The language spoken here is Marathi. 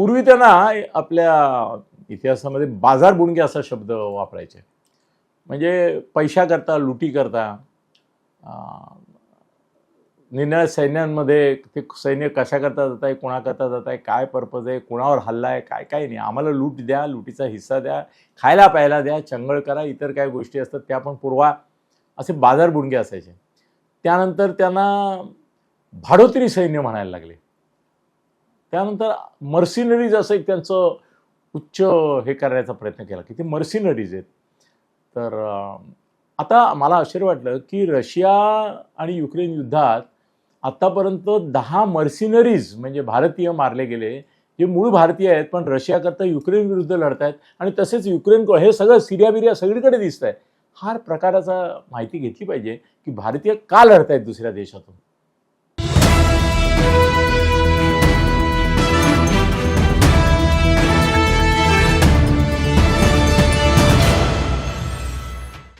पूर्वी त्यांना आपल्या इतिहासामध्ये बाजार बुणगे असा शब्द वापरायचे. म्हणजे पैशाकरता लुटीकरता करता निरनिळ्या सैन्यांमध्ये ते सैन्य कशाकरता जात आहे कोणाकरता जात आहे काय पर्पज आहे कोणावर हल्ला आहे काय काय नाही. आम्हाला लूट द्या लुटीचा हिस्सा द्या खायला प्यायला द्या चंगळ करा इतर काय गोष्टी असतात त्या पण पुरवा असे बाजार बुणगे असायचे. त्यानंतर त्यांना भाडोत्री सैन्य म्हणायला लागले. त्यानंतर मर्सिनरीज असं एक त्यांचं उच्च हे करण्याचा प्रयत्न केला की ते मर्सिनरीज आहेत. तर आता मला आश्चर्य वाटलं की रशिया आणि युक्रेन युद्धात आत्तापर्यंत दहा मर्सिनरीज म्हणजे भारतीय मारले गेले जे मूळ भारतीय आहेत पण रशियाकरता युक्रेन विरुद्ध लढत आहेत आणि तसेच युक्रेन हे सगळं सिरिया बिरिया सगळीकडे दिसत आहे हा प्रकाराचा माहिती घेतली पाहिजे की भारतीय का लढत आहेत दुसऱ्या देशातून?